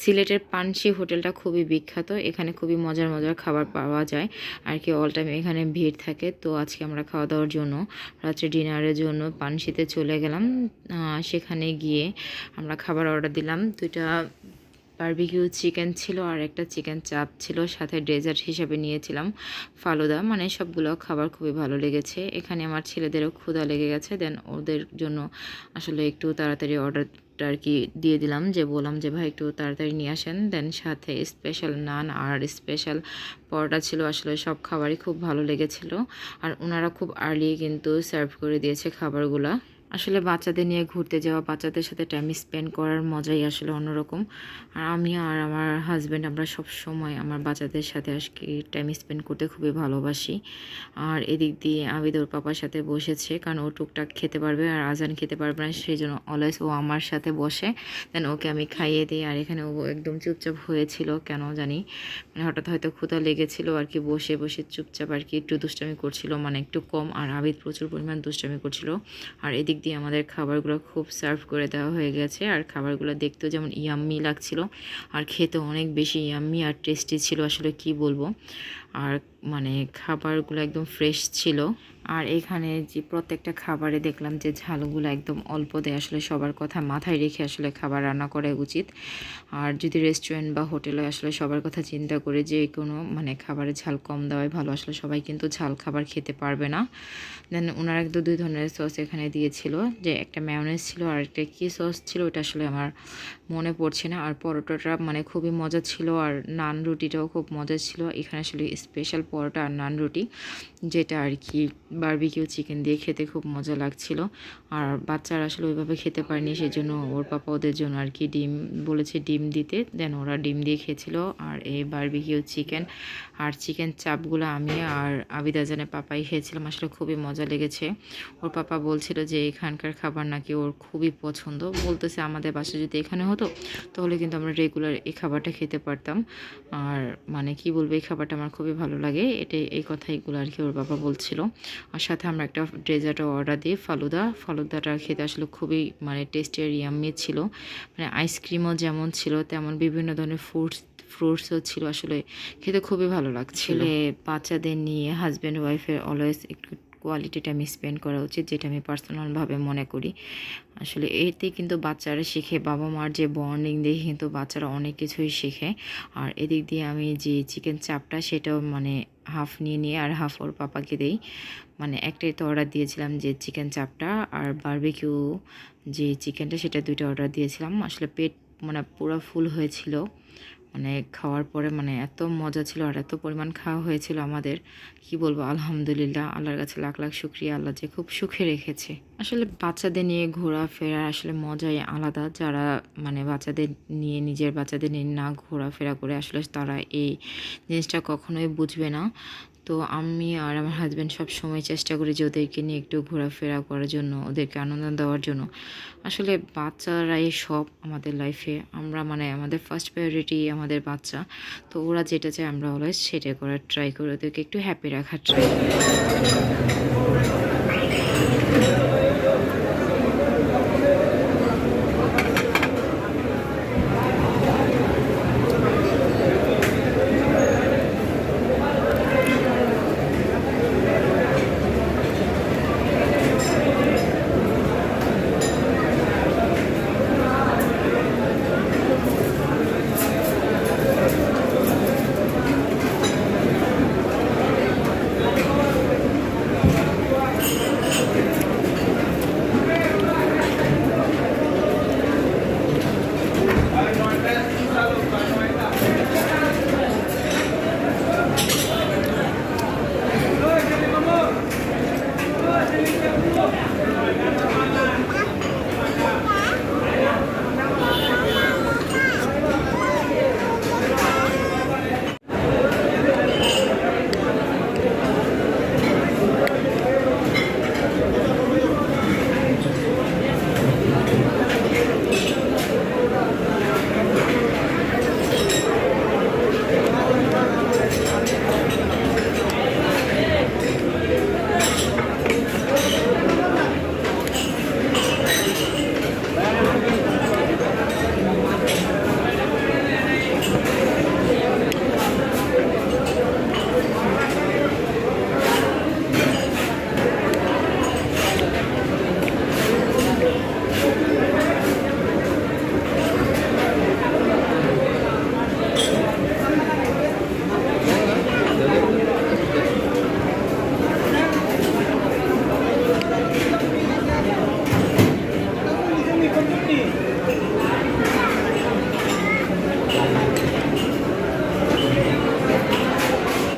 সিলেটের পানসি হোটেলটা খুবই বিখ্যাত। এখানে খুবই মজার মজার খাবার পাওয়া যায়। আর কি অল টাইম এখানে ভিড় থাকে। তো আজকে আমরা খাওয়া দাওয়ার জন্য, রাত্রে ডিনারের জন্য পানসিতে চলে গেলাম। সেখানে গিয়ে আমরা খাবার অর্ডার দিলাম। দুইটা বারবিকিউ চিকেন ছিল আর একটা চিকেন চাপ ছিল, সাথে ডেজার্ট হিসাবে নিয়েছিলাম ফালুদা। মানে সবগুলো খাবার খুবই ভালো লেগেছে। এখানে আমার ছেলেদেরও ক্ষুধা লেগে গেছে। দেন ওদের জন্য আসলে একটু তাড়াতাড়ি অর্ডারটা আর কি দিয়ে দিলাম যে বললাম যে, ভাই, একটু তাড়াতাড়ি নিয়ে আসেন। দেন সাথে স্পেশাল নান আর স্পেশাল পরোটা ছিল। আসলে সব খাবারই খুব ভালো লেগেছিল। আর ওনারা খুব আর্লি কিন্তু সার্ভ করে দিয়েছে খাবারগুলা। আসলে বাচ্চাদের নিয়ে ঘুরতে যাওয়া, বাচ্চাদের সাথে টাইম স্পেন্ড করার মজাই আসলে অন্যরকম। আর আমি আর আমার হাজব্যান্ড আমরা সব সময় আমার বাচ্চাদের সাথে আজকে টাইম স্পেন্ড করতে খুবই ভালোবাসি। আর এদিক দিয়ে আবিদ ওর পাপার সাথে বসেছে, কারণ ও টুকটাক খেতে পারবে আর আজান খেতে পারবে না সেই জন্য অলওয়েজ ও আমার সাথে বসে। দেন ওকে আমি খাইয়ে দিই আর এখানে ও একদম চুপচাপ হয়েছিল, কেন জানি। মানে হঠাৎ হয়তো ক্ষুধা লেগেছিল আর কি, বসে বসে চুপচাপ আর কি একটু দুষ্টামি করছিল মানে একটু কম। আর আবিদ প্রচুর পরিমাণ দুষ্টামি করছিল। আর এদিক দিয়ে আমাদের খাবারগুলো খুব সার্ভ করে দেওয়া হয়ে গেছে। আর খাবারগুলো দেখতেও যেমন ইয়াম্মি লাগছিল, আর খেতে অনেক বেশি ইয়াম্মি আর টেস্টি ছিল, আসলে কি বলব? আর মানে খাবারগুলো একদম ফ্রেশ ছিল। আর এখানে যে প্রত্যেকটা খাবারে দেখলাম যে ঝালগুলো একদম অল্প দেয়, আসলে সবার কথা মাথায় রেখে আসলে খাবার রান্না করা উচিত। আর যদি রেস্টুরেন্ট বা হোটেলে আসলে সবার কথা চিন্তা করে যে কোনো মানে খাবারে ঝাল কম দেওয়াই ভালো, আসলে সবাই কিন্তু ঝাল খাবার খেতে পারবে না। দেন ওনারা একদম দুই ধরনের সস এখানে দিয়েছিল, যে একটা ম্যায়োনেজ ছিল আর একটা কী সস ছিল, ওটা আসলে আমার মনে পড়ছে না। আর পরোটাটা মানে খুবই মজা ছিল আর নান রুটিটাও খুব মজা ছিল। এখানে আসলে স্পেশাল পরোটা আর নান রুটি, যেটা আর কি বারবিকিউ চিকেন দিয়ে খেতে খুব মজা লাগছিল। আর বাচ্চারা আসলে ওইভাবে খেতে পারেনি সেই জন্য ওর পাপা ওদের জন্য আর কি ডিম বলেছে ডিম দিতে। দেন ওরা ডিম দিয়ে খেয়েছিল আর এই বারবিকিউ চিকেন আর চিকেন চাপগুলো আমি আর আবিদা জানে পাপাই খেয়েছিলাম। আসলে খুবই মজা লেগেছে। ওর পাপা বলছিল যে এখানকার খাবার নাকি ওর খুবই পছন্দ। বলতেছে আমাদের বাসা যদি এখানে হতো, তাহলে কিন্তু আমরা রেগুলার এই খাবারটা খেতে পারতাম। আর মানে কি বলব, এই খাবারটা আমার খুবই ভালো লাগে। এটাই, এই কথাইগুলো আর কি ওর বাবা বলছিল। আর সাথে আমরা একটা ডেজার্টও অর্ডার দিই ফালুদা। ফালুদাটা খেতে আসলে খুবই মানে টেস্টি আর ইয়াম্মি ছিল। মানে আইসক্রিমও যেমন ছিল তেমন বিভিন্ন ধরনের ফ্রুটস ফ্রুটসও ছিল আসলে। খেতে খুবই ভালো লাগছিল। বাচ্চাদের নিয়ে হাজব্যান্ড ওয়াইফের অলওয়েজ একটু কোয়ালিটি টাইম স্পেন্ড করা উচিত, যেটা আমি পার্সোনালভাবে মনে করি। আসলে এতে কিন্তু বাচ্চারা শিখে বাবা মার যে বন্ডিং দেখে কিন্তু বাচ্চারা অনেক কিছুই শেখে। আর এদিক দিয়ে আমি যে চিকেন চাপটা সেটাও মানে হাফ নিয়ে নিয়ে আর হাফ ওর পাপাকে দেই। মানে একটাই তো অর্ডার দিয়েছিলাম যে চিকেন চাপটা আর বারবিকিউ যে চিকেনটা সেটা দুইটা অর্ডার দিয়েছিলাম। আসলে পেট মানে পুরো ফুল হয়েছিল। মানে খাওয়ার পরে মানে এত মজা ছিল আর এত পরিমাণ খাওয়া হয়েছিল আমাদের। কি বলব? আলহামদুলিল্লাহ, আল্লাহর কাছে লাখ লাখ শুক্রিয়া, আল্লাহ যে খুব সুখে রেখেছে। আসলে বাচ্চাদের নিয়ে ঘোরাফেরা আসলে মজাই আলাদা। যারা মানে বাচ্চাদের নিয়ে, নিজের বাচ্চাদের নিয়ে না ঘোরাফেরা করে আসলে তারা এই জিনিসটা কখনোই বুঝবে না। তো আমি আর আমার হাজব্যান্ড সব সময় চেষ্টা করি যে ওদেরকে নিয়ে একটু ঘোরাফেরা করার জন্য, ওদেরকে আনন্দ দেওয়ার জন্য। আসলে বাচ্চারাই সব আমাদের লাইফে আমরা মানে আমাদের ফার্স্ট প্রায়োরিটি আমাদের বাচ্চা। তো ওরা যেটা চায় আমরা অলওয়েজ সেটা করার ট্রাই করি। ওদেরকে একটু হ্যাপি রাখার ট্রাই করি।